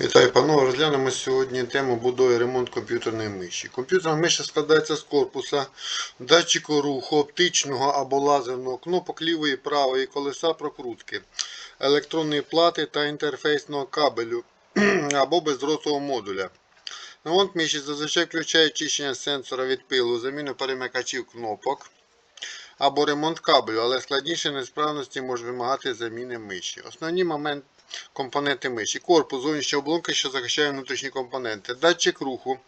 Вітаю, панове. Розглянемо сьогодні тему будови і ремонт комп'ютерної миші. Комп'ютерна миша складається з корпуса, датчику руху, оптичного або лазерного кнопок лівої правої колеса прокрутки, електронної плати та інтерфейсного кабелю або бездротового модуля. Ремонт миші зазвичай включає чищення сенсора від пилу, заміну перемикачів кнопок або ремонт кабелю, але складніші несправності може вимагати заміни миші. Основні моменти компоненти миші. Корпус, зовнішня оболонка, що захищає внутрішні компоненти. Датчик руху,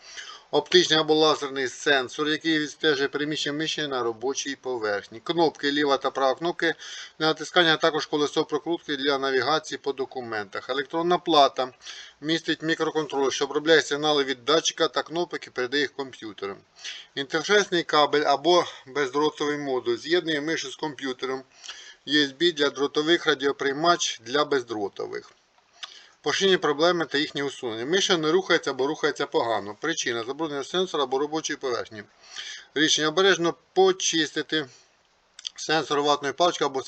оптичний або лазерний сенсор, який відстежує переміщення миші на робочій поверхні. Кнопки ліва та права кнопки для натискання, а також колесо прокрутки для навігації по документах. Електронна плата містить мікроконтролер, що обробляє сигнали від датчика та кнопок і передає їх комп'ютерам. Інтерфейсний кабель або бездротовий модуль з'єднує мишу з комп'ютером. USB для дротових радіоприймач для бездротових. Поширені проблеми та їхнє усунення. Миша не рухається або рухається погано. Причина забруднення сенсора або робочої поверхні. Рішення обережно почистити сенсор ватної палички або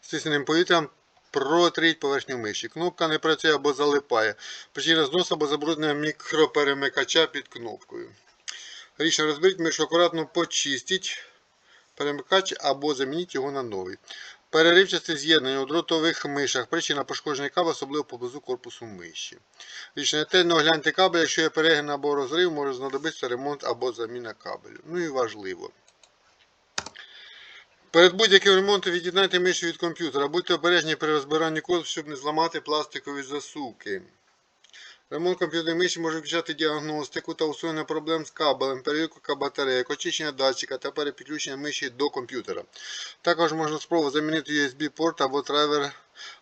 стисненим повітрям. Протріть поверхню миші. Кнопка не працює або залипає. Причина зносу або забруднення мікроперемикача під кнопкою. Рішення розберіть мишу акуратно почистіть перемикач або замініть його на новий. Переривчасте з'єднання у дротових мишах. Причина пошкодження кабеля, особливо поблизу корпусу миші. Рішення ретельно огляньте кабель, якщо є перегін або розрив, може знадобитися ремонт або заміна кабелю. Ну і важливо. Перед будь-яким ремонтом від'єднайте мишу від комп'ютера. Будьте обережні при розбиранні корпусу, щоб не зламати пластикові засувки. Ремонт комп'ютерної миші може включати діагностику та усунення проблем з кабелем, перевірку батарейок, очищення датчика та перепідключення миші до комп'ютера. Також можна спробувати замінити USB-порт або драйвер,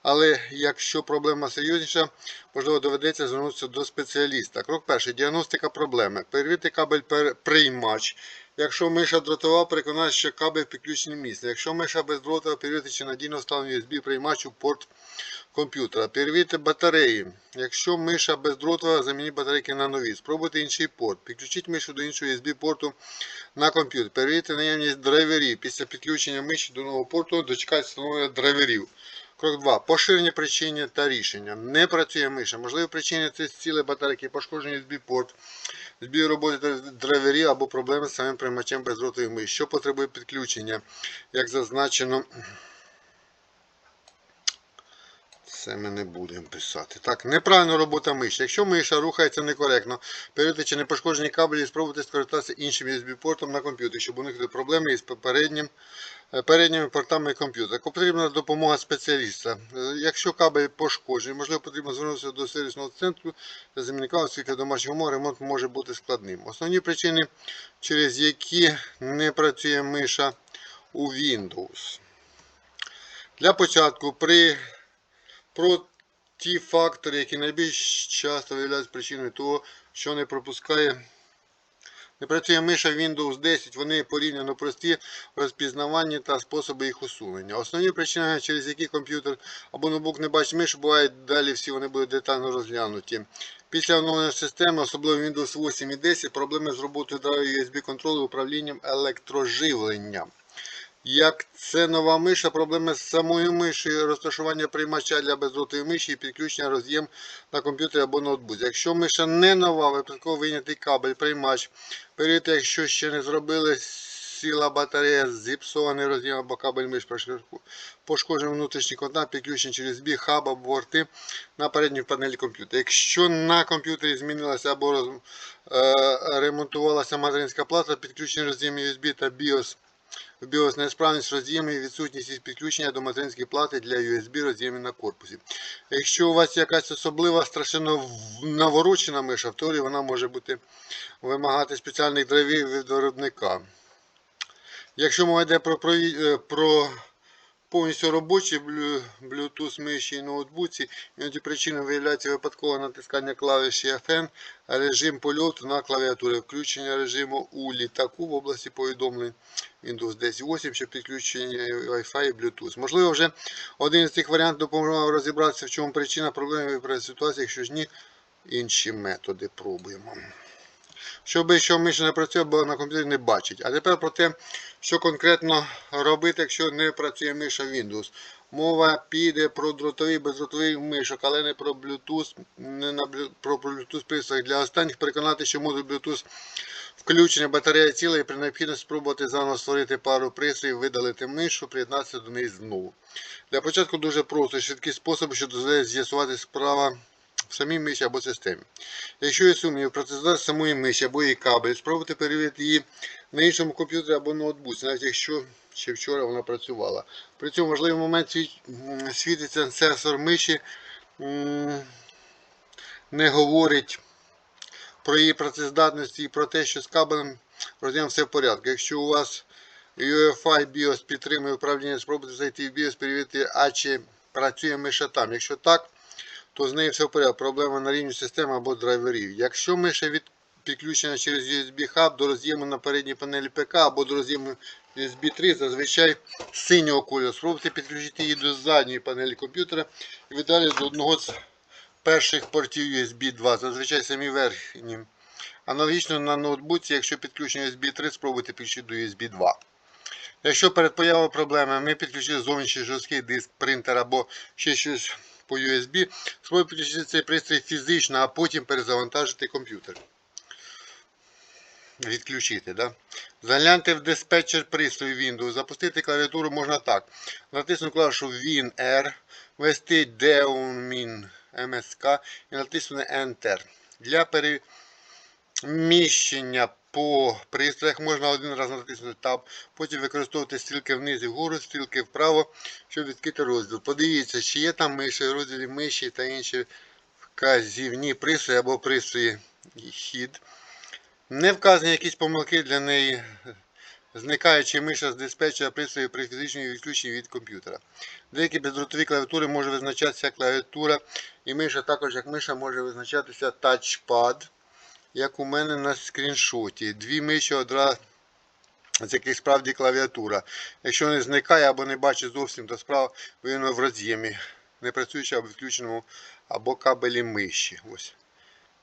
але якщо проблема серйозніша, можливо доведеться звернутися до спеціаліста. Крок перший. Діагностика проблеми. Перевірити кабель приймач. Якщо миша дротова, переконайтеся, що кабель підключений місце. Якщо миша бездротова, перевірте, чи надійно встановлений USB приймач у порт комп'ютера. Перевірте батареї. Якщо миша бездротова, замініть батарейки на нові. Спробуйте інший порт. Підключіть мишу до іншого USB порту на комп'ютер. Перевірте наявність драйверів. Після підключення миші до нового порту дочекайте встановлення драйверів. Крок 2. Поширення причини та рішення. Не працює миша. Можливі причини це зціли батарейки, пошкодження USB порт, збій роботи драйверів або проблеми з самим приймачем бездротової миші, що потребує підключення, як зазначено. Це ми не будемо писати. Так, неправильна робота миші. Якщо миша рухається некоректно, перевірте, чи не пошкоджені кабелі і спробуйте скористатися іншим USB-портом на комп'ютері, щоб уникнути проблеми із попереднім, е, передніми портами комп'ютера. Потрібна допомога спеціаліста. Е, Якщо кабель пошкоджений, можливо, потрібно звернутися до сервісного центру та замінника, оскільки в домашніх ремонт може бути складним. Основні причини, через які не працює миша у Windows. Для початку при про ті фактори, які найбільш часто виявляються причиною того, що не пропускає. Не працює миша Windows 10, вони порівняно прості в розпізнаванні та способи їх усунення. Основні причини, через які комп'ютер або ноутбук не бачить мишу, бувають далі всі вони будуть детально розглянуті. Після оновлення системи, особливо Windows 8 і 10, проблеми з роботою драйвів USB контролю управлінням електроживленням. Як це нова миша, проблеми з самою мишею, розташування приймача для бездротової миші і підключення роз'єм на комп'ютері або ноутбуці. Якщо миша не нова, випадково вийнятий кабель, приймач. Перевірте, якщо ще не зробили, сіла батарея, зіпсований роз'єм або кабель миш, пошкоджений внутрішній контакт, підключений через збіг, хаб або борти на передній панелі комп'ютера. Якщо на комп'ютері змінилася або роз, е, ремонтувалася материнська плата, підключені роз'єм USB та BIOS в BIOS несправність роз'єму і відсутність підключення до материнської плати для USB роз'ємів на корпусі. Якщо у вас якась особлива страшенно наворочена миша, в вона може бути вимагати спеціальних драйвів від виробника. Якщо мова йде про, е, про повністю робочі блю- Bluetooth миші і ноутбуці, іноді причиною виявляється випадкове натискання клавіші FN, режим польоту на клавіатурі, включення режиму у літаку в області повідомлень Windows 10.8, щоб підключення Wi-Fi і Bluetooth. Можливо, вже один з цих варіантів допоможе вам розібратися, в чому причина проблеми при ситуації, якщо ж ні, інші методи пробуємо. Щоб що миша не працює, бо на комп'ютері не бачить. А тепер про те, що конкретно робити, якщо не працює миша Windows. Мова піде про дротовий бездротовий мишок, але не про Bluetooth, не на про Bluetooth пристрої. Для останніх переконати, що модуль Bluetooth включення батарея ціла і при необхідності спробувати заново створити пару пристроїв, видалити мишу, приєднатися до неї знову. Для початку дуже просто швидкий спосіб, що дозволяє з'ясувати справа в самій миші або системі. Якщо є сумнів про працездатність самої миші або її кабель, спробуйте перевірити її на іншому комп'ютері або ноутбуці, навіть якщо ще вчора вона працювала. При цьому важливий момент світиться сенсор миші, не говорить про її працездатність і про те, що з кабелем роз'єм все в порядку. Якщо у вас UEFI BIOS підтримує управління, спробуйте зайти в BIOS, перевірити, а чи працює миша там. Якщо так, то з нею все в порядку. Проблема на рівні системи або драйверів. Якщо миша від підключена через USB хаб до роз'єму на передній панелі ПК або до роз'єму USB 3, зазвичай синього кольору. Спробуйте підключити її до задньої панелі комп'ютера і віддалі до одного з перших портів USB 2, зазвичай самі верхні. Аналогічно на ноутбуці, якщо підключено USB 3, спробуйте підключити до USB 2. Якщо перед появою проблеми ми підключили зовнішній жорсткий диск, принтер або ще щось по USB, спробуйте підключити цей пристрій фізично, а потім перезавантажити комп'ютер. Відключити. Да? Загляньте в диспетчер пристрою Windows. Запустити клавіатуру можна так. Натиснути клавішу WinR, ввести Deomin MSK і натиснути Enter. Для переміщення по пристроях можна один раз натиснути Tab, потім використовувати стрілки вниз і вгору, стрілки вправо, щоб відкрити розділ. Подивіться, чи є там миші, розділі миші та інші вказівні пристрої або пристрої хід. Не вказані якісь помилки для неї, зникаючи миша з диспетчера пристрою при фізичному відключенні від комп'ютера. Деякі бездротові клавіатури може визначатися клавіатура і миша, також як миша може визначатися тачпад, як у мене на скріншоті. Дві миші одразу з яких справді клавіатура. Якщо не зникає або не бачить зовсім, то справа повинна в роз'ємі, не працюючи або відключеному або кабелі миші. Ось.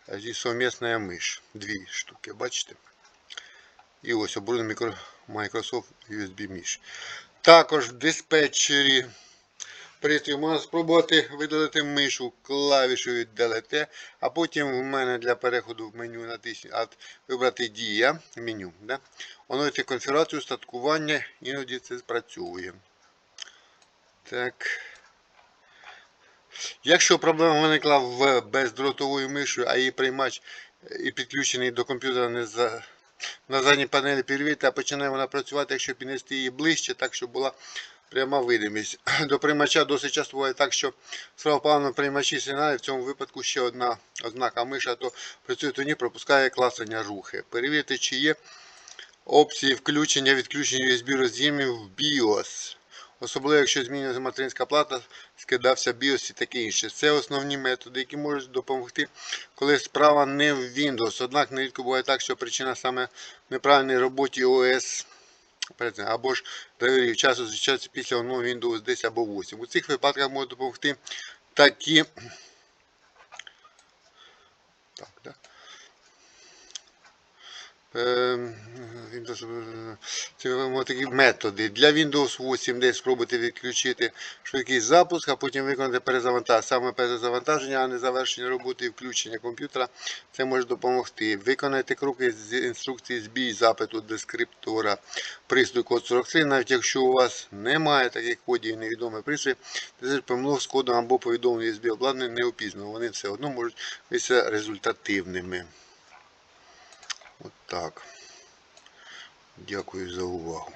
А здесь совместная миш. Дві штуки, бачите? І ось оборудований Microsoft USB миш. Також в диспетчері пристрій можна спробувати видалити мишу клавішою Delete, а потім в мене для переходу в меню натиснути вибрати Дія меню. Да? Оновити конфігурацію, статкування, іноді це спрацьовує. Так. Якщо проблема виникла в бездротовою мишою, а її приймач е, і підключений до комп'ютера не за, на задній панелі перевірте, а починає вона працювати, якщо піднести її ближче, так щоб була пряма видимість. До приймача досить часто буває так, що на приймачі сигналів, в цьому випадку ще одна ознака миша, то працює тоді, пропускає класення рухи. Перевірте, чи є опції включення відключення USB роз'ємів в BIOS. Особливо, якщо змінюється материнська плата, скидався BIOS і таке інше. Це основні методи, які можуть допомогти, коли справа не в Windows. Однак нерідко буває так, що причина саме в неправильній роботі ОС або ж драйверів часу зустрічається після оновлення Windows 10 або 8. У цих випадках можуть допомогти такі. Так, да? Е, такі методи. Для Windows 8 десь спробуйте відключити швидкий запуск, а потім виконати перезавантаження. Саме перезавантаження, а не завершення роботи і включення комп'ютера. Це може допомогти. Виконайте кроки з інструкції збій запиту дескриптора пристрою код 43, навіть якщо у вас немає таких кодів і невідомий пристрій, це помилок з кодом або повідомлення USB обладнання не опізнано. Вони все одно можуть бути результативними. От так. Дякую за увагу.